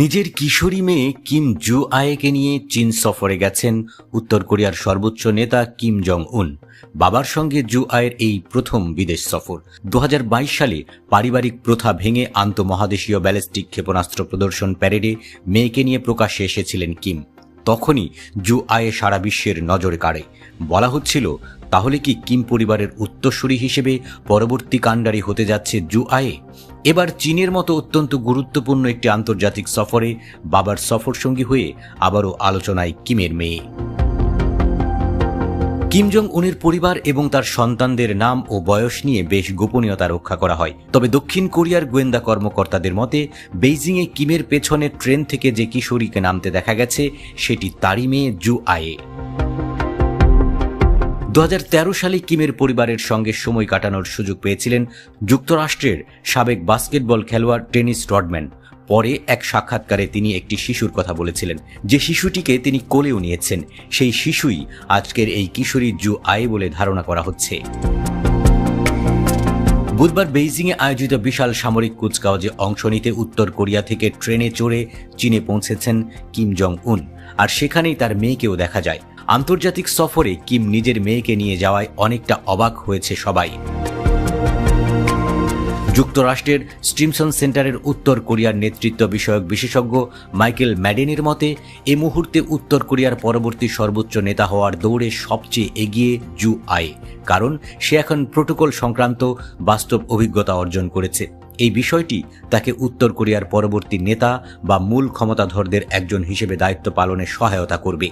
নিজের কিশোরী মেয়ে কিম জু আয়েকে নিয়ে চীন সফরে গেছেন উত্তর কোরিয়ার সর্বোচ্চ নেতা কিম জং উন বাবার সঙ্গে জু আয়ের এই প্রথম বিদেশ সফর। দু হাজার বাইশ সালে পারিবারিক প্রথা ভেঙে আন্তমহাদেশীয় ব্যালিস্টিক ক্ষেপণাস্ত্র প্রদর্শন প্যারেডে মেয়েকে নিয়ে প্রকাশ্যে এসেছিলেন কিম। তখনই জু আয়ে সারা বিশ্বের নজর কাড়ে। বলা হচ্ছিল, তাহলে কি কিম পরিবারের উত্তরসূরি হিসেবে পরবর্তী কাণ্ডারি হতে যাচ্ছে জু আয়ে এবার চীনের মতো অত্যন্ত গুরুত্বপূর্ণ একটি আন্তর্জাতিক সফরে বাবার সফর সঙ্গী হয়ে আবারও আলোচনায় কিমের মেয়ে। কিম জং উনের পরিবার এবং তার সন্তানদের নাম ও বয়স নিয়ে বেশ গোপনীয়তা রক্ষা করা হয়। তবে দক্ষিণ কোরিয়ার গোয়েন্দা কর্মকর্তাদের মতে, বেইজিংয়ে কিমের পেছনে ট্রেন থেকে যে কিশোরীকে নামতে দেখা গেছে, সেটি তারই মেয়ে জু আয়ে। দু হাজার তেরো সালে কিমের পরিবারের সঙ্গে সময় কাটানোর সুযোগ পেয়েছিলেন যুক্তরাষ্ট্রের সাবেক বাস্কেটবল খেলোয়াড় টেনিস রডম্যান। পরে এক সাক্ষাৎকারে তিনি একটি শিশুর কথা বলেছিলেন। যে শিশুটিকে তিনি কোলেও নিয়েছেন, সেই শিশুই আজকের এই কিশোরী জু আয়ে বলে ধারণা করা হচ্ছে। বুধবার বেইজিংয়ে আয়োজিত বিশাল সামরিক কুচকাওয়াজে অংশ নিতে উত্তর কোরিয়া থেকে ট্রেনে চড়ে চীনে পৌঁছেছেন কিম জং উন আর সেখানেই তার মেয়েকেও দেখা যায়। আন্তর্জাতিক সফরে কিম নিজের মেয়েকে নিয়ে যাওয়ায় অনেকটা অবাক হয়েছে সবাই। যুক্তরাষ্ট্রের স্টিমসন সেন্টারের উত্তর কোরিয়ার নেতৃত্ব বিষয়ক বিশেষজ্ঞ মাইকেল ম্যাডেনের মতে, এ মুহূর্তে উত্তর কোরিয়ার পরবর্তী সর্বোচ্চ নেতা হওয়ার দৌড়ে সবচেয়ে এগিয়ে জু আয়ে কারণ সে এখন প্রোটোকল সংক্রান্ত বাস্তব অভিজ্ঞতা অর্জন করেছে। এই বিষয়টি তাকে উত্তর কোরিয়ার পরবর্তী নেতা বা মূল ক্ষমতাধরদের একজন হিসেবে দায়িত্ব পালনে সহায়তা করবে।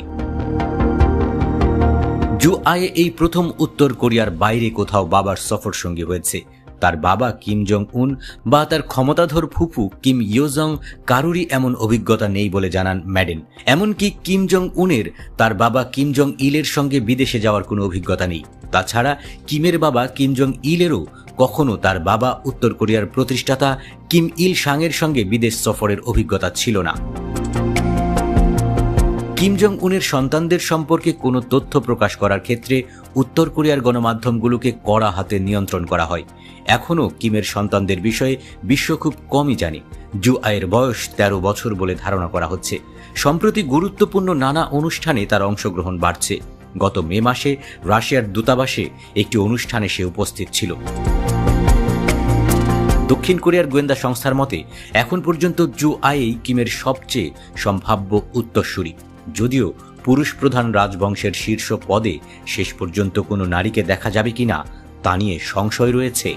জু আয়ে এই প্রথম উত্তর কোরিয়ার বাইরে কোথাও বাবার সফর সঙ্গী হয়েছে। তার বাবা কিম জং উন বা তার ক্ষমতাধর ফুফু কিম ইয়োজং কারুরই এমন অভিজ্ঞতা নেই বলে জানান ম্যাডেন। এমনকি কিম জং উনের তার বাবা কিম জং ইলের সঙ্গে বিদেশে যাওয়ার কোনো অভিজ্ঞতা নেই। তাছাড়া কিমের বাবা কিম জং ইলেরও কখনো তার বাবা উত্তর কোরিয়ার প্রতিষ্ঠাতা কিম ইল সাংয়ের সঙ্গে বিদেশ সফরের অভিজ্ঞতা ছিল না। কিম জং উনের সন্তানদের সম্পর্কে কোনো তথ্য প্রকাশ করার ক্ষেত্রে উত্তর কোরিয়ার গণমাধ্যমগুলোকে কড়া হাতে নিয়ন্ত্রণ করা হয়। এখনও কিমের সন্তানদের বিষয়ে বিশ্ব খুব কমই জানে। জু আয়ের বয়স ১৩ বছর বলে ধারণা করা হচ্ছে। সম্প্রতি গুরুত্বপূর্ণ নানা অনুষ্ঠানে তার অংশগ্রহণ বাড়ছে। গত মে মাসে রাশিয়ার দূতাবাসে একটি অনুষ্ঠানে সে উপস্থিত ছিল। দক্ষিণ কোরিয়ার গোয়েন্দা সংস্থার মতে, এখন পর্যন্ত জু আয়েই কিমের সবচেয়ে সম্ভাব্য উত্তরসূরি। যদিও পুরুষ প্রধান রাজবংশের শীর্ষ পদে শেষ পর্যন্ত কোনো নারীকে দেখা যাবে কিনা তা নিয়ে সংশয় রয়েছে।